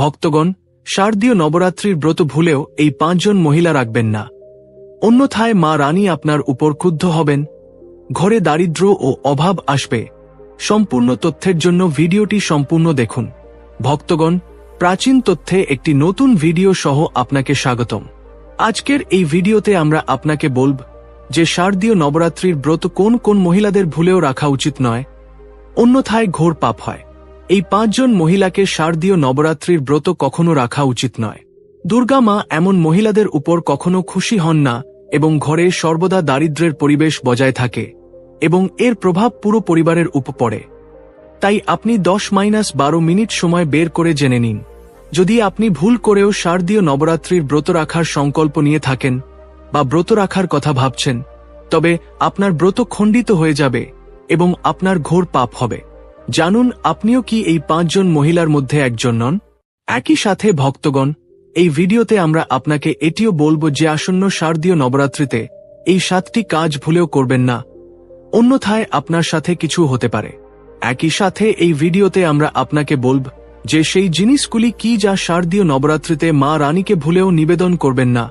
ভক্তগণ, শারদীয় নবরাত্রির ব্রত ভুলেও এই পাঁচজন মহিলা রাখবেন না। অন্যথায় মা রানী আপনার উপর ক্রুদ্ধ হবেন, ঘরে দারিদ্র ও অভাব আসবে। সম্পূর্ণ তথ্যের জন্য ভিডিওটি সম্পূর্ণ দেখুন। ভক্তগণ, প্রাচীন তথ্যে একটি নতুন ভিডিও সহ আপনাকে স্বাগতম। আজকের এই ভিডিওতে আমরা আপনাকে বলব যে শারদীয় নবরাত্রির ব্রত কোন কোন মহিলাদের ভুলেও রাখা উচিত নয়, অন্যথায় ঘোর পাপ হয়। এই পাঁচজন মহিলাকে শারদীয় নবরাত্রির ব্রত কখনো রাখা উচিত নয়। দুর্গা মা এমন মহিলাদের উপর কখনো খুশি হন না এবং ঘরে সর্বদা দারিদ্র্যের পরিবেশ বজায় থাকে এবং এর প্রভাব পুরো পরিবারের উপর পড়ে। তাই আপনি দশ মাইনাস বারো মিনিট সময় বের করে জেনে নিন। যদি আপনি ভুল করেও শারদীয় নবরাত্রির ব্রত রাখার সংকল্প নিয়ে থাকেন বা ব্রত রাখার কথা ভাবছেন, তবে আপনার ব্রত খণ্ডিত হয়ে যাবে এবং আপনার ঘোর পাপ হবে। জানুন, আপনিও কি এই পাঁচজন মহিলার মধ্যে একজন নন? একই সাথে, ভক্তগণ, এই ভিডিওতে আমরা আপনাকে এটিও বলব যে আসন্ন শারদীয় নবরাত্রিতে এই সাতটি কাজ ভুলেও করবেন না। অন্যথায় আপনার সাথে কিছু হতে পারে। একই সাথে, এই ভিডিওতে আমরা আপনাকে বলব যে সেই জিনিসগুলি কি যা শারদীয় নবরাত্রিতে মা রানীকে ভুলেও নিবেদন করবেন না।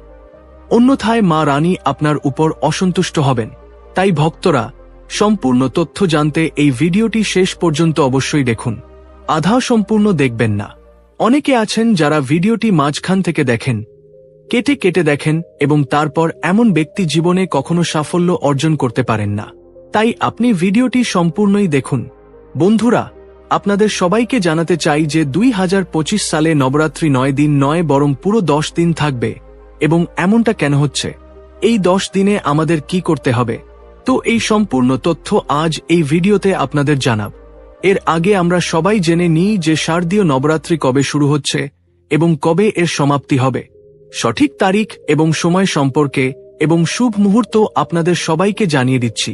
অন্যথায়, মা রানী আপনার উপর অসন্তুষ্ট হবেন। তাই ভক্তরা সম্পূর্ণ তথ্য জানতে এই ভিডিওটি শেষ পর্যন্ত অবশ্যই দেখুন। আধা সম্পূর্ণ দেখবেন না। অনেকে আছেন যারা ভিডিওটি মাঝখান থেকে দেখেন, কেটে কেটে দেখেন এবং তারপর এমন ব্যক্তি জীবনে কখনো সাফল্য অর্জন করতে পারেন না। তাই আপনি ভিডিওটি সম্পূর্ণই দেখুন। বন্ধুরা, আপনাদের সবাইকে জানাতে চাই যে দুই হাজার পঁচিশ সালে নবরাত্রি নয় দিন নয়, বরং পুরো দশ দিন থাকবে এবং এমনটা কেন হচ্ছে? এই দশ দিনে আমাদের কি করতে হবে? তো এই সম্পূর্ণ তথ্য আজ এই ভিডিওতে আপনাদের জানাব। এর আগে আমরা সবাই জেনে নিই যে শারদীয় নবরাত্রি কবে শুরু হচ্ছে এবং কবে এর সমাপ্তি হবে। সঠিক তারিখ এবং সময় সম্পর্কে এবং শুভ মুহূর্ত আপনাদের সবাইকে জানিয়ে দিচ্ছি।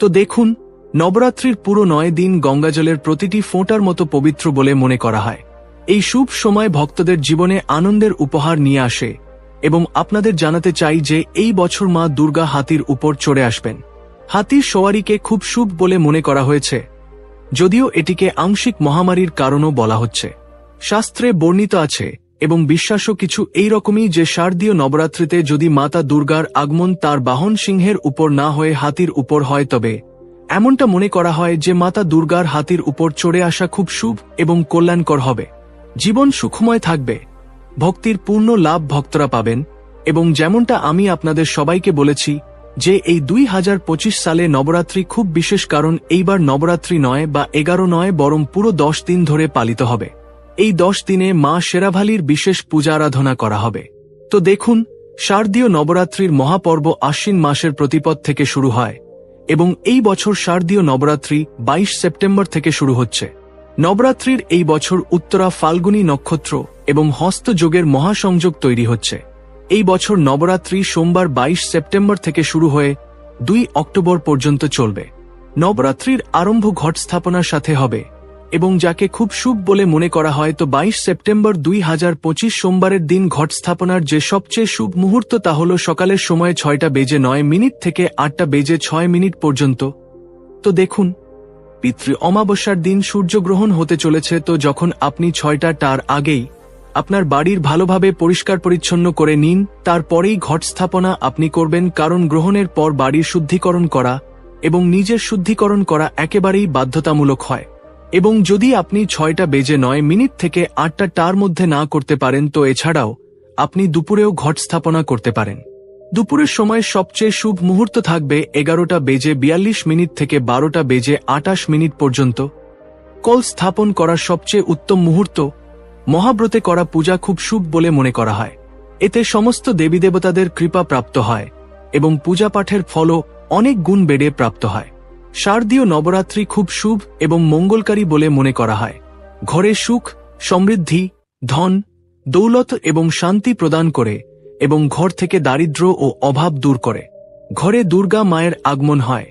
তো দেখুন, নবরাত্রির পুরো নয় দিন গঙ্গাজলের প্রতিটি ফোঁটার মতো পবিত্র বলে মনে করা হয়। এই শুভ সময় ভক্তদের জীবনে আনন্দের উপহার নিয়ে আসে এবং আপনাদের জানাতে চাই যে এই বছর মা দুর্গা হাতির উপর চড়ে আসবেন। হাতির সওয়ারিকে খুব শুভ বলে মনে করা হয়েছে, যদিও এটিকে আংশিক মহামারীর কারণও বলা হচ্ছে। শাস্ত্রে বর্ণিত আছে, এবং বিশ্বাসও কিছু এই রকমই যে শারদীয় নবরাত্রিতে যদি মাতা দুর্গার আগমন তার বাহন সিংহের উপর না হয়ে হাতির উপর হয় তবে, এমনটা মনে করা হয় যে মাতা দুর্গার হাতির উপর চড়ে আসা খুব শুভ এবং কল্যাণকর হবে। জীবন সুখময় থাকবে। ভক্তির পূর্ণ লাভ ভক্তরা পাবেন, এবং যেমনটা আমি আপনাদের সবাইকে বলেছি যে এই দুই হাজার পঁচিশ সালে নবরাত্রি খুব বিশেষ কারণ এইবার নবরাত্রি নয় বা এগারো নয়, বরং পুরো দশ দিন ধরে পালিত হবে। এই দশ দিনে মা শেরাভালির বিশেষ পূজা আরাধনা করা হবে। তো দেখুন, শারদীয় নবরাত্রির মহাপর্ব আশ্বিন মাসের প্রতিপদ থেকে শুরু হয়, এবং এই বছর শারদীয় নবরাত্রি ২২ সেপ্টেম্বর থেকে শুরু হচ্ছে। নবরাত্রির এই বছর উত্তরা ফাল্গুনী নক্ষত্র এবং হস্তযোগের মহাসংযোগ তৈরি হচ্ছে। এই বছর নবরাত্রি সোমবার ২২ সেপ্টেম্বর থেকে শুরু হয়ে দুই অক্টোবর পর্যন্ত চলবে। নবরাত্রির আরম্ভ ঘট স্থাপনার সাথে হবে এবং যাকে খুব শুভ বলে মনে করা হয় তো বাইশ সেপ্টেম্বর দুই হাজার পঁচিশ সোমবারের দিন ঘট স্থাপনার যে সবচেয়ে শুভ মুহূর্ত তা হল সকালের সময় ছয়টা বেজে নয় মিনিট থেকে আটটা বেজে ছয় মিনিট পর্যন্ত। তো দেখুন, পিতৃ অমাবস্যার দিন সূর্যগ্রহণ হতে চলেছে তো যখন আপনি ছয়টা টার আগেই আপনার বাড়ির ভালোভাবে পরিষ্কার পরিচ্ছন্ন করে নিন, তারপরেই ঘট স্থাপনা আপনি করবেন কারণ গ্রহণের পর বাড়ির শুদ্ধিকরণ করা এবং নিজের শুদ্ধিকরণ করা একেবারেই বাধ্যতামূলক হয়। এবং যদি আপনি ছয়টা বেজে নয় মিনিট থেকে আটটা টার মধ্যে না করতে পারেন, তো এছাড়াও আপনি দুপুরেও ঘট স্থাপনা করতে পারেন। দুপুরের সময় সবচেয়ে শুভ মুহূর্ত থাকবে এগারোটা বেজে বিয়াল্লিশ মিনিট থেকে বারোটা বেজে আটাশ মিনিট পর্যন্ত। কল স্থাপন করার সবচেয়ে উত্তম মুহূর্ত মহাব্রতে করা পূজা খুব শুভ বলে মনে করা হয়। এতে সমস্ত দেবীদেবতাদের কৃপা প্রাপ্ত হয় এবং পূজা পাঠের ফলও অনেক গুণ বেড়ে প্রাপ্ত হয়। শারদীয় নবরাত্রি খুব শুভ এবং মঙ্গলকারী বলে মনে করা হয়। ঘরে সুখ, সমৃদ্ধি, ধন, দৌলত এবং শান্তি প্রদান করে এবং ঘর থেকে দারিদ্র ও অভাব দূর করে। ঘরে দুর্গা মায়ের আগমন হয়।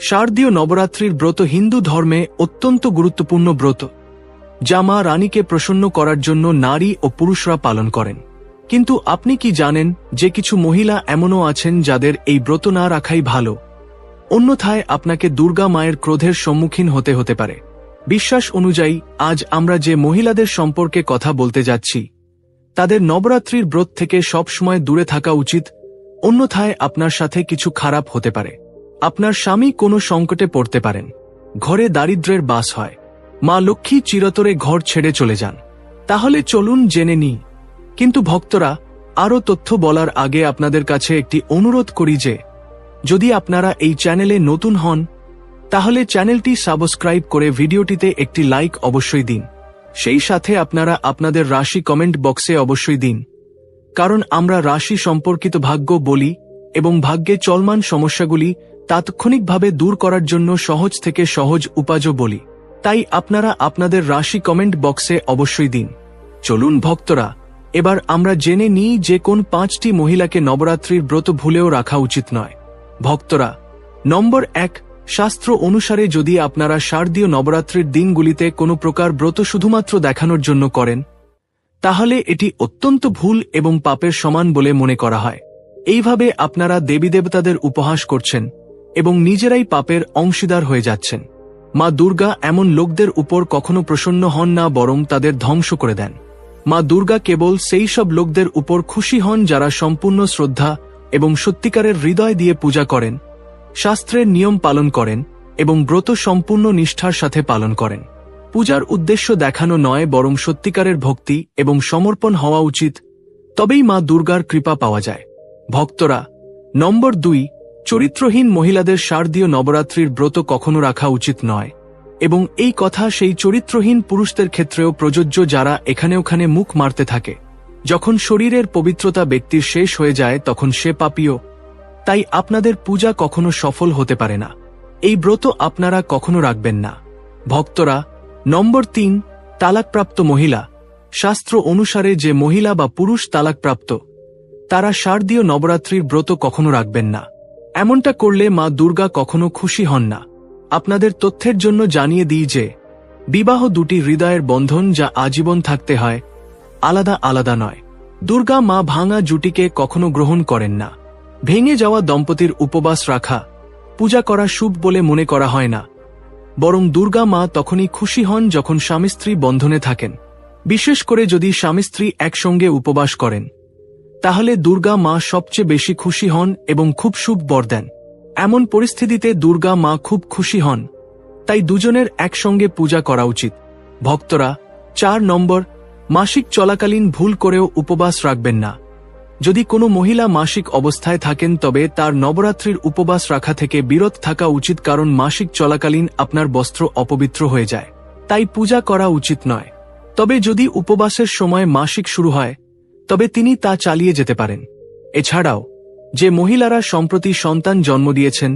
শারদীয় নবরাত্রির ব্রত হিন্দু ধর্মে অত্যন্ত গুরুত্বপূর্ণ ব্রত। যা মা রানীকে প্রসন্ন করার জন্য নারী ও পুরুষরা পালন করেন। কিন্তু আপনি কি জানেন যে কিছু মহিলা এমনও আছেন যাদের এই ব্রত না রাখাই ভালো? অন্যথায় আপনাকে দুর্গা মায়ের ক্রোধের সম্মুখীন হতে হতে পারে। বিশ্বাস অনুযায়ী, আজ আমরা যে মহিলাদের সম্পর্কে কথা বলতে যাচ্ছি, তাদের নবরাত্রির ব্রত থেকে সবসময় দূরে থাকা উচিত, অন্যথায় আপনার সাথে কিছু খারাপ হতে পারে। আপনার স্বামী কোনো সংকটে পড়তে পারেন। ঘরে দারিদ্র্যের বাস হয়। মা লক্ষ্মী চিরতরে ঘর ছেড়ে চলে যান। তাহলে চলুন জেনে নি। কিন্তু ভক্তরা, আরও তথ্য বলার আগে আপনাদের কাছে একটি অনুরোধ করি যে, যদি আপনারা এই চ্যানেলে নতুন হন, তাহলে চ্যানেলটি সাবস্ক্রাইব করে ভিডিওটিতে একটি লাইক অবশ্যই দিন। সেই সাথে আপনারা আপনাদের রাশি কমেন্ট বক্সে অবশ্যই দিন। কারণ আমরা রাশি সম্পর্কিত ভাগ্য বলি এবং ভাগ্যে চলমান সমস্যাগুলি তাৎক্ষণিকভাবে দূর করার জন্য সহজ থেকে সহজ উপাজও বলি। তাই আপনারা আপনাদের রাশি কমেন্ট বক্সে অবশ্যই দিন। চলুন ভক্তরা, এবার আমরা জেনে নিই যে কোন পাঁচটি মহিলাকে নবরাত্রির ব্রত ভুলেও রাখা উচিত নয়। ভক্তরা, নম্বর এক, শাস্ত্র অনুসারে যদি আপনারা শারদীয় নবরাত্রির দিনগুলিতে কোনো প্রকার ব্রত শুধুমাত্র দেখানোর জন্য করেন, তাহলে এটি অত্যন্ত ভুল এবং পাপের সমান বলে মনে করা হয়। এইভাবে আপনারা দেবী দেবতাদের উপহাস করছেন এবং নিজেরাই পাপের অংশীদার হয়ে যাচ্ছেন। মা দুর্গা এমন লোকদের উপর কখনো প্রসন্ন হন না, বরং তাদের ধ্বংস করে দেন। মা দুর্গা কেবল সেই সব লোকদের উপর খুশি হন যারা সম্পূর্ণ শ্রদ্ধা এবং সত্যিকারের হৃদয় দিয়ে পূজা করেন, শাস্ত্রের নিয়ম পালন করেন এবং ব্রত সম্পূর্ণ নিষ্ঠার সাথে পালন করেন। পূজার উদ্দেশ্য দেখানো নয়, বরং সত্যিকারের ভক্তি এবং সমর্পণ হওয়া উচিত, তবেই মা দুর্গার কৃপা পাওয়া যায়। ভক্তরা, নম্বর দুই চরিত্রহীন মহিলাদের শারদীয় নবরাত্রির ব্রত কখনো রাখা উচিত নয়। এবং এই কথা সেই চরিত্রহীন পুরুষদের ক্ষেত্রেও প্রযোজ্য যারা এখানে ওখানে মুখ মারতে থাকে। যখন শরীরের পবিত্রতা ব্যক্তির শেষ হয়ে যায়, তখন সে পাপীয় তাই আপনাদের পূজা কখনো সফল হতে পারে না। এই ব্রত আপনারা কখনো রাখবেন না। ভক্তরা, নম্বর তিন, তালাকপ্রাপ্ত মহিলা। শাস্ত্র অনুসারে যে মহিলা বা পুরুষ তালাকপ্রাপ্ত, তারা শারদীয় নবরাত্রির ব্রত কখনো রাখবেন না। এমনটা করলে মা দুর্গা কখনো খুশি হন না। আপনাদের তথ্যের জন্য জানিয়ে দিই যে, বিবাহ দুটি হৃদয়ের বন্ধন যা আজীবন থাকতে হয়, আলাদা আলাদা নয়। দুর্গা মা ভাঙা জুটিকে কখনো গ্রহণ করেন না। ভেঙে যাওয়া দম্পতির উপবাস রাখা, পূজা করা শুভ বলে মনে করা হয় না। বরং দুর্গা মা তখনই খুশি হন যখন স্বামী স্ত্রী বন্ধনে থাকেন। বিশেষ করে যদি স্বামী স্ত্রী একসঙ্গে উপবাস করেন। তাহলে দুর্গা মা সবচেয়ে বেশি খুশি হন এবং খুব শুভ বর দেন। এমন পরিস্থিতিতে দুর্গা মা খুব খুশি হন। তাই দুজনের একসঙ্গে পূজা করা উচিত। ভক্তরা, চার নম্বর, মাসিক চলাকালীন ভুল করেও উপবাস রাখবেন না। যদি কোনো মহিলা মাসিক অবস্থায় থাকেন, তবে তার নবরাত্রির উপবাস রাখা থেকে বিরত থাকা উচিত কারণ মাসিক চলাকালীন আপনার বস্ত্র অপবিত্র হয়ে যায়। তাই পূজা করা উচিত নয়। তবে যদি উপবাসের সময় মাসিক শুরু হয় তবে তিনি তা চালিয়ে যেতে পারেন। এছাড়াও, যে মহিলারা সম্প্রতি সন্তান জন্ম দিয়েছেন,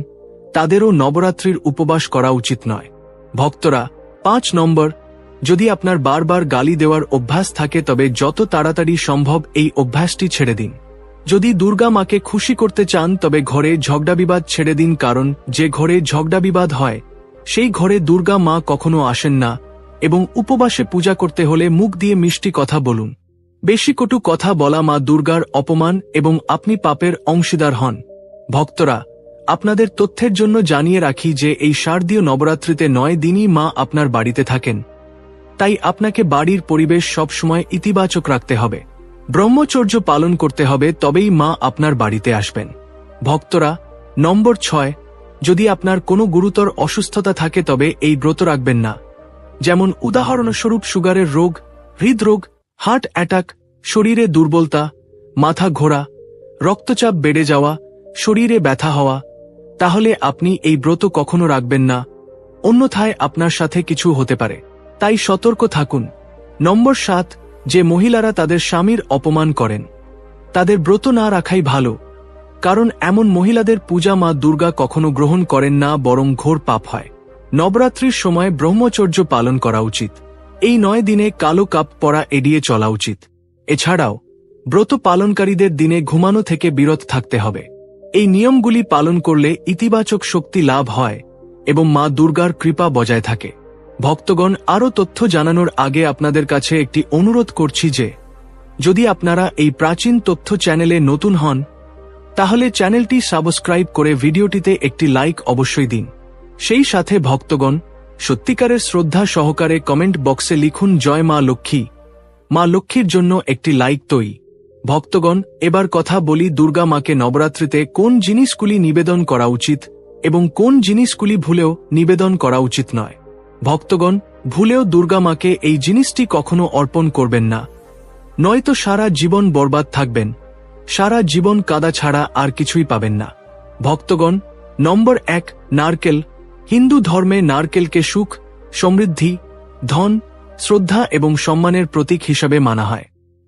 তাদেরও নবরাত্রির উপবাস করা উচিত নয়। ভক্তরা, পাঁচ নম্বর, যদি আপনার বারবার গালি দেওয়ার অভ্যাস থাকে তবে যত তাড়াতাড়ি সম্ভব এই অভ্যাসটি ছেড়ে দিন। যদি দুর্গা মাকে খুশি করতে চান তবে ঘরে ঝগড়া বিবাদ ছেড়ে দিন কারণ যে ঘরে ঝগড়া বিবাদ হয়, সেই ঘরে দুর্গা মা কখনো আসেন না এবং উপবাসে পূজা করতে হলে মুখ দিয়ে মিষ্টি কথা বলুন। বেশি কটু কথা বলা মা দুর্গার অপমান এবং আপনি পাপের অংশীদার হন। ভক্তরা, আপনাদের তথ্যের জন্য জানিয়ে রাখি যে এই শারদীয় নবরাত্রিতে নয় দিনই মা আপনার বাড়িতে থাকেন। তাই আপনাকে বাড়ির পরিবেশ সবসময় ইতিবাচক রাখতে হবে। ব্রহ্মচর্য পালন করতে হবে, তবেই মা আপনার বাড়িতে আসবেন। ভক্তরা, নম্বর ছয়, যদি আপনার কোনো গুরুতর অসুস্থতা থাকে তবে এই ব্রত রাখবেন না। যেমন উদাহরণস্বরূপ সুগারের রোগ, হৃদরোগ হার্ট অ্যাটাক, শরীরে দুর্বলতা, মাথা ঘোরা, রক্তচাপ বেড়ে যাওয়া, শরীরে ব্যথা হওয়া, তাহলে আপনি এই ব্রত কখনো রাখবেন না। অন্যথায় আপনার সাথে কিছু হতে পারে। তাই সতর্ক থাকুন। নম্বর সাত, যে মহিলারা তাদের স্বামীর অপমান করেন, তাদের ব্রত না রাখাই ভালো, কারণ এমন মহিলাদের পূজা মা দুর্গা কখনো গ্রহণ করেন না, বরং ঘোর পাপ হয়। নবরাত্রির সময় ব্রহ্মচর্য পালন করা উচিত। এই নয় দিনে কালো কাপ পরা এড়িয়ে চলা উচিত। এছাড়াও, ব্রত পালনকারীদের দিনে ঘুমানো থেকে বিরত থাকতে হবে। এই নিয়মগুলি পালন করলে ইতিবাচক শক্তি লাভ হয় এবং মা দুর্গার কৃপা বজায় থাকে। ভক্তগণ, আরও তথ্য জানানোর আগে আপনাদের কাছে একটি অনুরোধ করছি যে, যদি আপনারা এই প্রাচীন তথ্য চ্যানেলে নতুন হন, তাহলে চ্যানেলটি সাবস্ক্রাইব করে ভিডিওটিতে একটি লাইক অবশ্যই দিন। সেই সাথে ভক্তগণ সত্যিকারের শ্রদ্ধা সহকারে কমেন্ট বক্সে লিখুন, জয় মা লক্ষ্মী। মা লক্ষ্মীর জন্য একটি লাইক তৈ। ভক্তগণ, এবার কথা বলি দুর্গা মাকে নবরাত্রিতে কোন জিনিসগুলি নিবেদন করা উচিত এবং কোন জিনিসগুলি ভুলেও নিবেদন করা উচিত নয়। ভক্তগণ, ভুলেও দুর্গা মাকে এই জিনিসটি কখনো অর্পণ করবেন না। নয়তো সারা জীবন বরবাদ থাকবেন। সারা জীবন কাদা ছাড়া আর কিছুই পাবেন না। ভক্তগণ, নম্বর এক, নারকেল হিন্দু ধর্মে নারকেলকে সুখ, সমৃদ্ধি, ধন, শ্রদ্ধা এবং সম্মানের প্রতীক হিসাবে মানা হয়।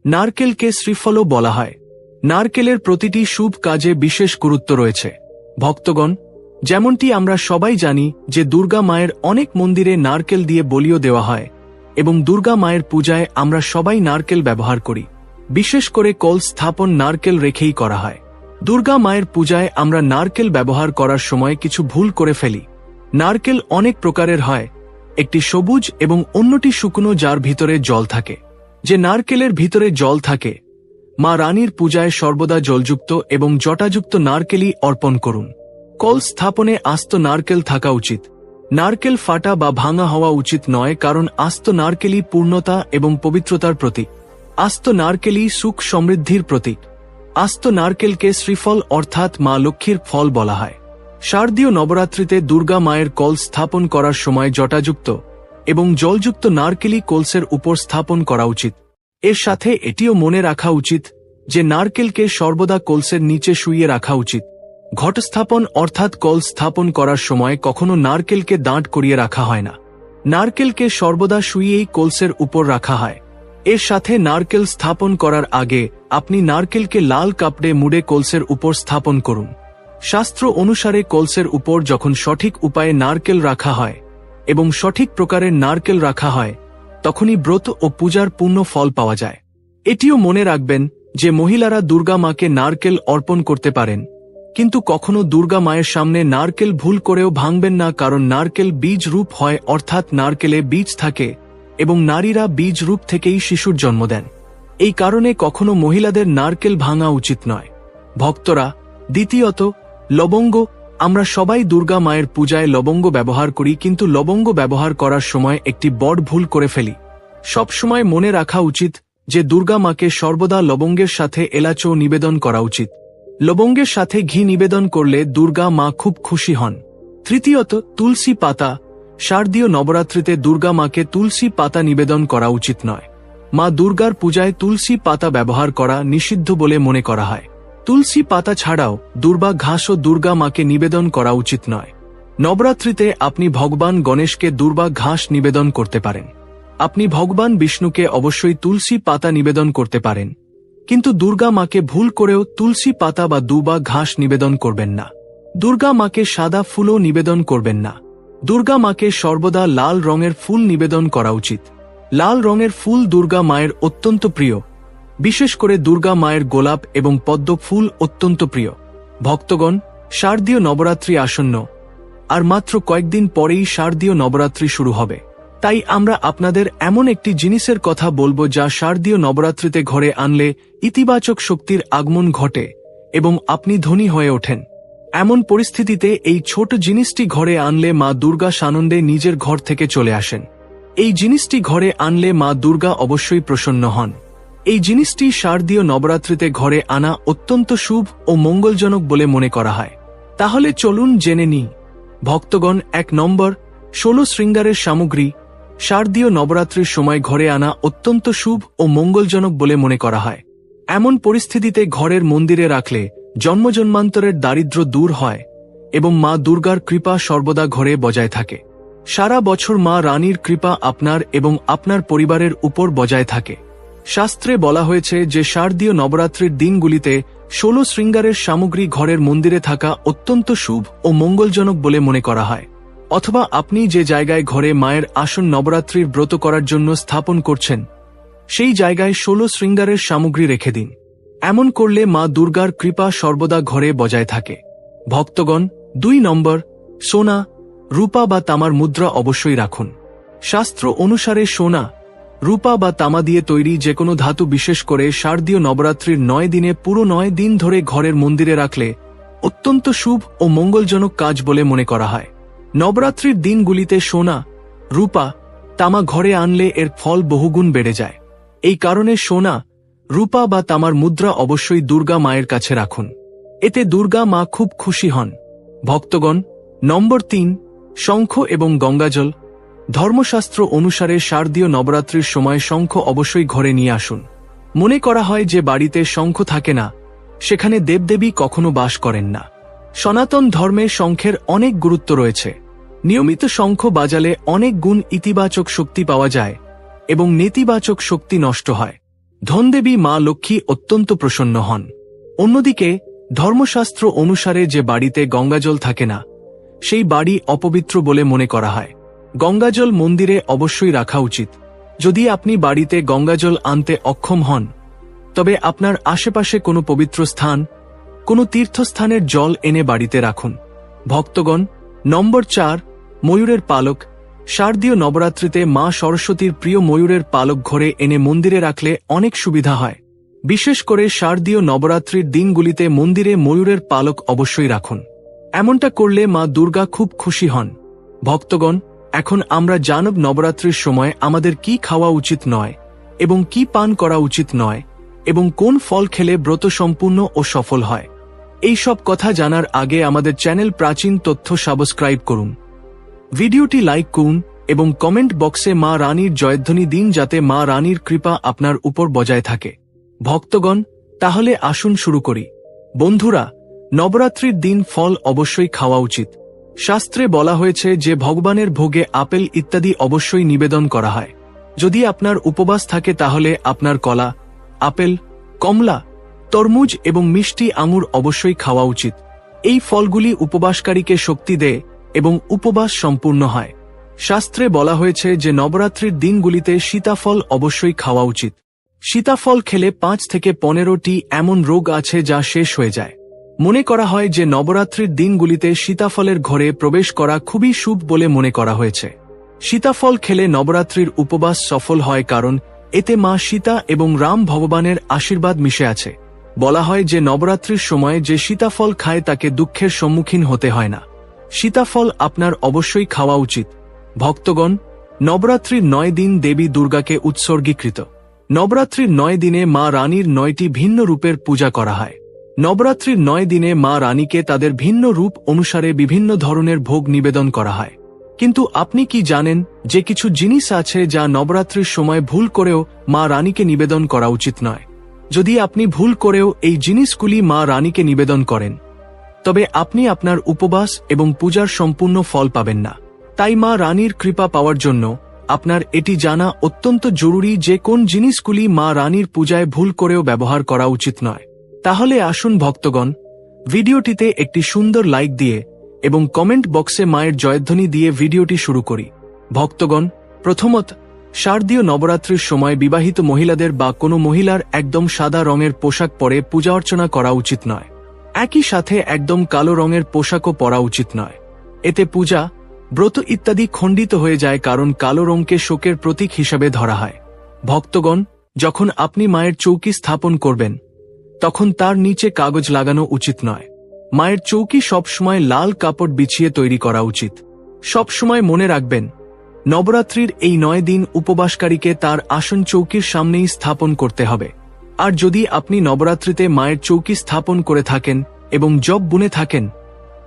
নারকেলকে শ্রীফলও বলা হয়। নারকেলের প্রতিটি শুভ কাজে বিশেষ গুরুত্ব রয়েছে। ভক্তগণ, যেমনটি আমরা সবাই জানি যে দুর্গা মায়ের অনেক মন্দিরে নারকেল দিয়ে বলিও দেওয়া হয় এবং দুর্গা মায়ের পূজায় আমরা সবাই নারকেল ব্যবহার করি। বিশেষ করে কল স্থাপন নারকেল রেখেই করা হয়। দুর্গা মায়ের পূজায় আমরা নারকেল ব্যবহার করার সময় কিছু ভুল করে ফেলি। নারকেল অনেক প্রকারের হয়। একটি সবুজ এবং অন্যটি শুকনো যার ভিতরে জল থাকে। যে নারকেলের ভিতরে জল থাকে, মা রানীর পূজায় সর্বদা জলযুক্ত এবং জটাযুক্ত নারকেলই অর্পণ করুন। কল স্থাপনে আস্ত নারকেল থাকা উচিত। নারকেল ফাটা বা ভাঙা হওয়া উচিত নয় কারণ আস্ত নারকেলই পূর্ণতা এবং পবিত্রতার প্রতীক। আস্ত নারকেলই সুখ সমৃদ্ধির প্রতীক। আস্ত নারকেলকে শ্রীফল অর্থাৎ মা লক্ষ্মীর ফল বলা হয়। শারদীয় নবরাত্রিতে দুর্গা মায়ের কল স্থাপন করার সময় জটাযুক্ত এবং জলযুক্ত নারকেলই কলসের উপর স্থাপন করা উচিত। এর সাথে এটিও মনে রাখা উচিত যে নারকেলকে সর্বদা কলসের নিচে শুইয়ে রাখা উচিত। ঘটস্থাপন অর্থাৎ কল স্থাপন করার সময় কখনো নারকেলকে দাঁট করিয়ে রাখা হয় না। নারকেলকে সর্বদা শুইয়েই কলসের উপর রাখা হয়। এর সাথে নারকেল স্থাপন করার আগে আপনি নারকেলকে লাল কাপড়ে মুড়ে কলসের উপর স্থাপন করুন। শাস্ত্র অনুসারে কলসের উপর যখন সঠিক উপায়ে নারকেল রাখা হয় এবং সঠিক প্রকারের নারকেল রাখা হয়, তখনই ব্রত ও পূজার পূর্ণ ফল পাওয়া যায়। এটিও মনে রাখবেন যে মহিলারা দুর্গা মাকে নারকেল অর্পণ করতে পারেন, কিন্তু কখনো দুর্গা মায়ের সামনে নারকেল ভুল করেও ভাঙবেন না কারণ নারকেল বীজ রূপ হয় অর্থাৎ নারকেলে বীজ থাকে এবং নারীরা বীজ রূপ থেকেই শিশুর জন্ম দেন। এই কারণে কখনো মহিলাদের নারকেল ভাঙা উচিত নয়। ভক্তরা, দ্বিতীয়ত লবঙ্গ, আমরা সবাই দুর্গা মায়ের পূজায় লবঙ্গ ব্যবহার করি, কিন্তু লবঙ্গ ব্যবহার করার সময় একটি বড় ভুল করে ফেলি। সবসময় মনে রাখা উচিত যে দুর্গা মাকে সর্বদা লবঙ্গের সাথে এলাচও নিবেদন করা উচিত। লবঙ্গের সাথে ঘি নিবেদন করলে দুর্গা মা খুব খুশি হন। তৃতীয়ত, তুলসী পাতা। শারদীয় নবরাত্রিতে দুর্গা মাকে তুলসী পাতা নিবেদন করা উচিত নয়। মা দুর্গার পূজায় তুলসী পাতা ব্যবহার করা নিষিদ্ধ বলে মনে করা হয়। তুলসী পাতা ছাড়াও দুর্বা ঘাস ও দুর্গা মাকে নিবেদন করা উচিত নয়। নবরাত্রিতে আপনি ভগবান গণেশকে দুর্বা ঘাস নিবেদন করতে পারেন। আপনি ভগবান বিষ্ণুকে অবশ্যই তুলসী পাতা নিবেদন করতে পারেন। কিন্তু দুর্গা মাকে ভুল করেও তুলসী পাতা বা দুবা ঘাস নিবেদন করবেন না। দুর্গা মাকে সাদা ফুলও নিবেদন করবেন না। দুর্গা মাকে সর্বদা লাল রঙের ফুল নিবেদন করা উচিত। লাল রঙের ফুল দুর্গা মায়ের অত্যন্ত প্রিয়। বিশেষ করে দুর্গা মায়ের গোলাপ এবং পদ্ম ফুল অত্যন্ত প্রিয়। ভক্তগণ, শারদীয় নবরাত্রি আসন্ন। আর মাত্র কয়েকদিন পরেই শারদীয় নবরাত্রি শুরু হবে। তাই আমরা আপনাদের এমন একটি জিনিসের কথা বলব যা শারদীয় নবরাত্রিতে ঘরে আনলে ইতিবাচক শক্তির আগমন ঘটে এবং আপনি ধনী হয়ে ওঠেন। এমন পরিস্থিতিতে এই ছোট জিনিসটি ঘরে আনলে মা দুর্গা সানন্দে নিজের ঘর থেকে চলে আসেন। এই জিনিসটি ঘরে আনলে মা দুর্গা অবশ্যই প্রসন্ন হন। এই জিনিসটি শারদীয় নবরাত্রিতে ঘরে আনা অত্যন্ত শুভ ও মঙ্গলজনক বলে মনে করা হয়। তাহলে চলুন জেনে নিই। ভক্তগণ, এক নম্বর, ষোলো শৃঙ্গারের সামগ্রী শারদীয় নবরাত্রির সময় ঘরে আনা অত্যন্ত শুভ ও মঙ্গলজনক বলে মনে করা হয়। এমন পরিস্থিতিতে ঘরের মন্দিরে রাখলে জন্মজন্মান্তরের দারিদ্র দূর হয় এবং মা দুর্গার কৃপা সর্বদা ঘরে বজায় থাকে। সারা বছর মা রানীর কৃপা আপনার এবং আপনার পরিবারের উপর বজায় থাকে। শাস্ত্রে বলা হয়েছে যে শারদীয় নবরাত্রির দিনগুলিতে ষোলো শৃঙ্গারের সামগ্রী ঘরের মন্দিরে থাকা অত্যন্ত শুভ ও মঙ্গলজনক বলে মনে করা হয়। অথবা আপনি যে জায়গায় ঘরে মায়ের আসন নবরাত্রির ব্রত করার জন্য স্থাপন করছেন, সেই জায়গায় ষোলো শৃঙ্গারের সামগ্রী রেখে দিন। এমন করলে মা দুর্গার কৃপা সর্বদা ঘরে বজায় থাকে। ভক্তগণ, দুই নম্বর, সোনা, রূপা বা তামার মুদ্রা অবশ্যই রাখুন। শাস্ত্র অনুসারে সোনা রূপা বা তামা দিয়ে তৈরি যে কোনো ধাতু বিশেষ করে শারদীয় নবরাত্রির নয় দিনে পুরো নয় দিন ধরে ঘরের মন্দিরে রাখলে অত্যন্ত শুভ ও মঙ্গলজনক কাজ বলে মনে করা হয়। নবরাত্রির দিনগুলিতে সোনা, রূপা, তামা ঘরে আনলে এর ফল বহুগুণ বেড়ে যায়। এই কারণে সোনা, রূপা বা তামার মুদ্রা অবশ্যই দুর্গা মায়ের কাছে রাখুন। এতে দুর্গা মা খুব খুশি হন। ভক্তগণ, নম্বর তিন, শঙ্খ এবং গঙ্গাজল ধর্মশাস্ত্র অনুসারে শারদীয় নবরাত্রির সময় শঙ্খ অবশ্যই ঘরে নিয়ে আসুন। মনে করা হয় যে বাড়িতে শঙ্খ থাকে না, সেখানে দেবদেবী কখনো বাস করেন না। সনাতন ধর্মে শঙ্খের অনেক গুরুত্ব রয়েছে। নিয়মিত শঙ্খ বাজালে অনেক গুণ ইতিবাচক শক্তি পাওয়া যায় এবং নেতিবাচক শক্তি নষ্ট হয়। ধনদেবী মা লক্ষ্মী অত্যন্ত প্রসন্ন হন। অন্যদিকে, ধর্মশাস্ত্র অনুসারে যে বাড়িতে গঙ্গাজল থাকে না, সেই বাড়ি অপবিত্র বলে মনে করা হয়। গঙ্গাজল মন্দিরে অবশ্যই রাখা উচিত। যদি আপনি বাড়িতে গঙ্গাজল আনতে অক্ষম হন, তবে আপনার আশেপাশে কোনো পবিত্র স্থান, কোনো তীর্থস্থানের জল এনে বাড়িতে রাখুন। ভক্তগণ, নম্বর চার, ময়ূরের পালক, শারদীয় নবরাত্রিতে মা সরস্বতীর প্রিয় ময়ূরের পালক ঘরে এনে মন্দিরে রাখলে অনেক সুবিধা হয়। বিশেষ করে শারদীয় নবরাত্রির দিনগুলিতে মন্দিরে ময়ূরের পালক অবশ্যই রাখুন। এমনটা করলে মা দুর্গা খুব খুশি হন। ভক্তগণ এখন আমরা জানব নবরাত্রির সময় আমাদের কি খাওয়া উচিত নয়, এবং কি পান করা উচিত নয়, এবং কোন ফল খেলে ব্রত সম্পূর্ণ ও সফল হয়। এই সব কথা জানার আগে আমাদের চ্যানেল প্রাচীন তথ্য সাবস্ক্রাইব করুন। ভিডিওটি লাইক করুন এবং কমেন্ট বক্সে মা রানীর জয়ধ্বনি দিন যাতে মা রানীর কৃপা আপনার উপর বজায় থাকে। ভক্তগণ, তাহলে আসুন শুরু করি। বন্ধুরা, নবরাত্রির দিন ফল অবশ্যই খাওয়া উচিত। শাস্ত্রে বলা হয়েছে যে ভগবানের ভোগে আপেল ইত্যাদি অবশ্যই নিবেদন করা হয়। যদি আপনার উপবাস থাকে তাহলে আপনার কলা, আপেল, কমলা, তরমুজ এবং মিষ্টি আঙুর অবশ্যই খাওয়া উচিত। এই ফলগুলি উপবাসকারীকে শক্তি দেয় এবং উপবাস সম্পূর্ণ হয়। শাস্ত্রে বলা হয়েছে যে নবরাত্রির দিনগুলিতে সীতাফল অবশ্যই খাওয়া উচিত। সীতাফল খেলে পাঁচ থেকে পনেরোটি এমন রোগ আছে যা শেষ হয়ে যায়। মনে করা হয় যে নবরাত্রির দিনগুলিতে সীতাফলের ঘরে প্রবেশ করা খুবই শুভ বলে মনে করা হয়েছে। সীতাফল খেলে নবরাত্রির উপবাস সফল হয় কারণ এতে মা সীতা এবং রাম ভগবানের আশীর্বাদ মিশে আছে। বলা হয় যে নবরাত্রির সময় যে সীতাফল খায় তাকে দুঃখের সম্মুখীন হতে হয় না। সীতাফল আপনার অবশ্যই খাওয়া উচিত। ভক্তগণ, নবরাত্রির নয় দিন দেবী দুর্গাকে উৎসর্গীকৃত। নবরাত্রির নয় দিনে মা রানীর নয়টি ভিন্ন রূপের পূজা করা হয়। নবরাত্রির নয় দিনে মা রানীকে তাদের ভিন্ন রূপ অনুসারে বিভিন্ন ধরনের ভোগ নিবেদন করা হয়। কিন্তু আপনি কি জানেন যে কিছু জিনিস আছে যা নবরাত্রির সময় ভুল করেও মা রানীকে নিবেদন করা উচিত নয়? যদি আপনি ভুল করেও এই জিনিসগুলি মা রানীকে নিবেদন করেন, তবে আপনি আপনার উপবাস এবং পূজার সম্পূর্ণ ফল পাবেন না। তাই মা রানীর কৃপা পাওয়ার জন্য আপনার এটি জানা অত্যন্ত জরুরি যে কোন জিনিসগুলি মা রানীর পূজায় ভুল করেও ব্যবহার করা উচিত নয়। তাহলে আসুন ভক্তগণ, ভিডিওটিতে একটি সুন্দর লাইক দিয়ে এবং কমেন্ট বক্সে মায়ের জয়ধ্বনি দিয়ে ভিডিওটি শুরু করি। ভক্তগণ, প্রথমত, শারদীয় নবরাত্রির সময় বিবাহিত মহিলাদের বা কোনো মহিলার একদম সাদা রঙের পোশাক পরে পূজা অর্চনা করা উচিত নয়। একই সাথে একদম কালো রঙের পোশাকও পরা উচিত নয়। এতে পূজা, ব্রত ইত্যাদি খণ্ডিত হয়ে যায় কারণ কালো রঙকে শোকের প্রতীক হিসাবে ধরা হয়। ভক্তগণ, যখন আপনি মায়ের চৌকি স্থাপন করবেন তখন তার নিচে কাগজ লাগানো উচিত নয়। মায়ের চৌকি সবসময় লাল কাপড় বিছিয়ে তৈরি করা উচিত। সবসময় মনে রাখবেন, নবরাত্রির এই নয় দিন উপবাসকারীকে তার আসন চৌকির সামনেই স্থাপন করতে হবে। আর যদি আপনি নবরাত্রিতে মায়ের চৌকি স্থাপন করে থাকেন এবং জব বুনে থাকেন,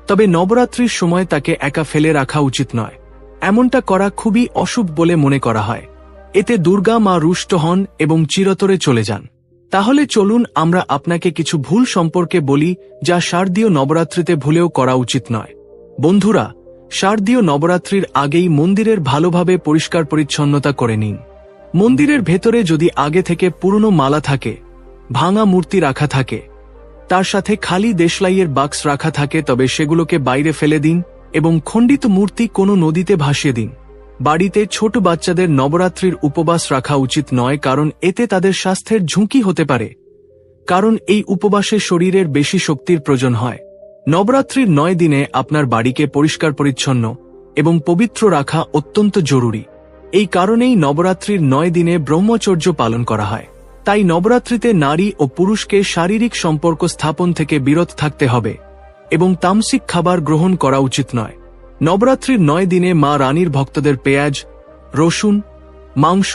তবে নবরাত্রির সময় তাকে একা ফেলে রাখা উচিত নয়। এমনটা করা খুবই অশুভ বলে মনে করা হয়। এতে দুর্গা মা রুষ্ট হন এবং চিরতরে চলে যান। তাহলে চলুন আমরা আপনাকে কিছু ভুল সম্পর্কে বলি, যা শারদীয় নবরাত্রিতে ভুলেও করা উচিত নয়। বন্ধুরা, শারদীয় নবরাত্রির আগেই মন্দিরের ভালোভাবে পরিষ্কার পরিচ্ছন্নতা করে নিন। মন্দিরের ভেতরে যদি আগে থেকে পুরনো মালা থাকে, ভাঙা মূর্তি রাখা থাকে, তার সাথে খালি দেশলাইয়ের বাক্স রাখা থাকে, তবে সেগুলোকে বাইরে ফেলে দিন এবং খণ্ডিত মূর্তি কোনো নদীতে ভাসিয়ে দিন। বাড়িতে ছোট বাচ্চাদের নবরাত্রির উপবাস রাখা উচিত নয় কারণ এতে তাদের স্বাস্থ্যের ঝুঁকি হতে পারে। কারণ এই উপবাসে শরীরের বেশি শক্তির প্রয়োজন হয়। নবরাত্রির নয় দিনে আপনার বাড়িকে পরিষ্কার পরিচ্ছন্ন এবং পবিত্র রাখা অত্যন্ত জরুরি। এই কারণেই নবরাত্রির নয় দিনে ব্রহ্মচর্য পালন করা হয়। তাই নবরাত্রিতে নারী ও পুরুষকে শারীরিক সম্পর্ক স্থাপন থেকে বিরত থাকতে হবে এবং তামসিক খাবার গ্রহণ করা উচিত নয়। নবরাত্রির নয় দিনে মা রানীর ভক্তদের পেঁয়াজ, রসুন, মাংস,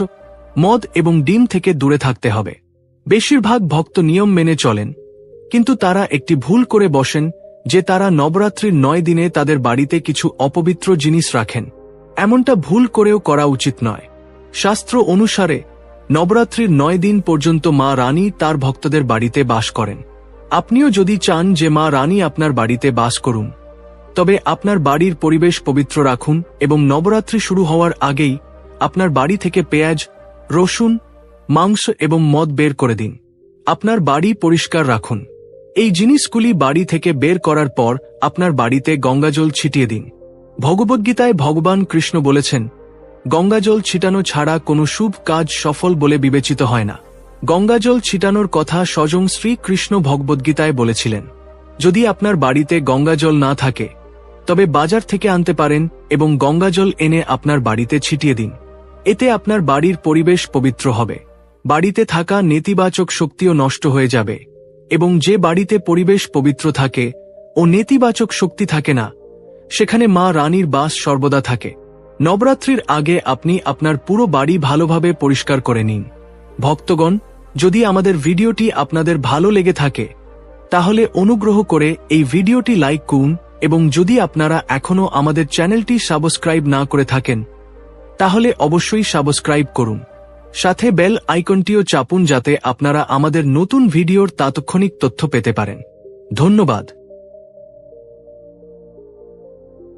মদ এবং ডিম থেকে দূরে থাকতে হবে। বেশিরভাগ ভক্ত নিয়ম মেনে চলেন, কিন্তু তারা একটি ভুল করে বসেন যে তারা নবরাত্রির নয় দিনে তাদের বাড়িতে কিছু অপবিত্র জিনিস রাখেন। এমনটা ভুল করেও করা উচিত নয়। শাস্ত্র অনুসারে, নবরাত্রির নয় দিন পর্যন্ত মা রানী তার ভক্তদের বাড়িতে বাস করেন। আপনিও যদি চান যে মা রানী আপনার বাড়িতে বাস করুন তবে আপনার বাড়ির পরিবেশ পবিত্র রাখুন এবং নবরাত্রি শুরু হওয়ার আগেই আপনার বাড়ি থেকে পেঁয়াজ, রসুন, মাংস এবং মদ বের করে দিন। আপনার বাড়ি পরিষ্কার রাখুন। এই জিনিসগুলি বাড়ি থেকে বের করার পর আপনার বাড়িতে গঙ্গাজল ছিটিয়ে দিন। ভগবদ্গীতায় ভগবান কৃষ্ণ বলেছেন, গঙ্গাজল ছিটানো ছাড়া কোনো শুভ কাজ সফল বলে বিবেচিত হয় না। গঙ্গাজল ছিটানোর কথা স্বয়ং শ্রীকৃষ্ণ ভগবদ্গীতায় বলেছিলেন। যদি আপনার বাড়িতে গঙ্গাজল না থাকে তবে বাজার থেকে আনতে পারেন এবং গঙ্গাজল এনে আপনার বাড়িতে ছিটিয়ে দিন। এতে আপনার বাড়ির পরিবেশ পবিত্র হবে। বাড়িতে থাকা নেতিবাচক শক্তিও নষ্ট হয়ে যাবে এবং যে বাড়িতে পরিবেশ পবিত্র থাকে ও নেতিবাচক শক্তি থাকে না, সেখানে মা রানীর বাস সর্বদা থাকে। নবরাত্রির আগে আপনি আপনার পুরো বাড়ি ভালোভাবে পরিষ্কার করে নিন। ভক্তগণ, যদি আমাদের ভিডিওটি আপনাদের ভালো লেগে থাকে, তাহলে অনুগ্রহ করে এই ভিডিওটি লাইক করুন এবং যদি আপনারা এখনও আমাদের চ্যানেলটি সাবস্ক্রাইব না করে থাকেন, তাহলে অবশ্যই সাবস্ক্রাইব করুন। সাথে বেল আইকনটিও চাপুন যাতে আপনারা আমাদের নতুন ভিডিওর তাৎক্ষণিক তথ্য পেতে পারেন। ধন্যবাদ।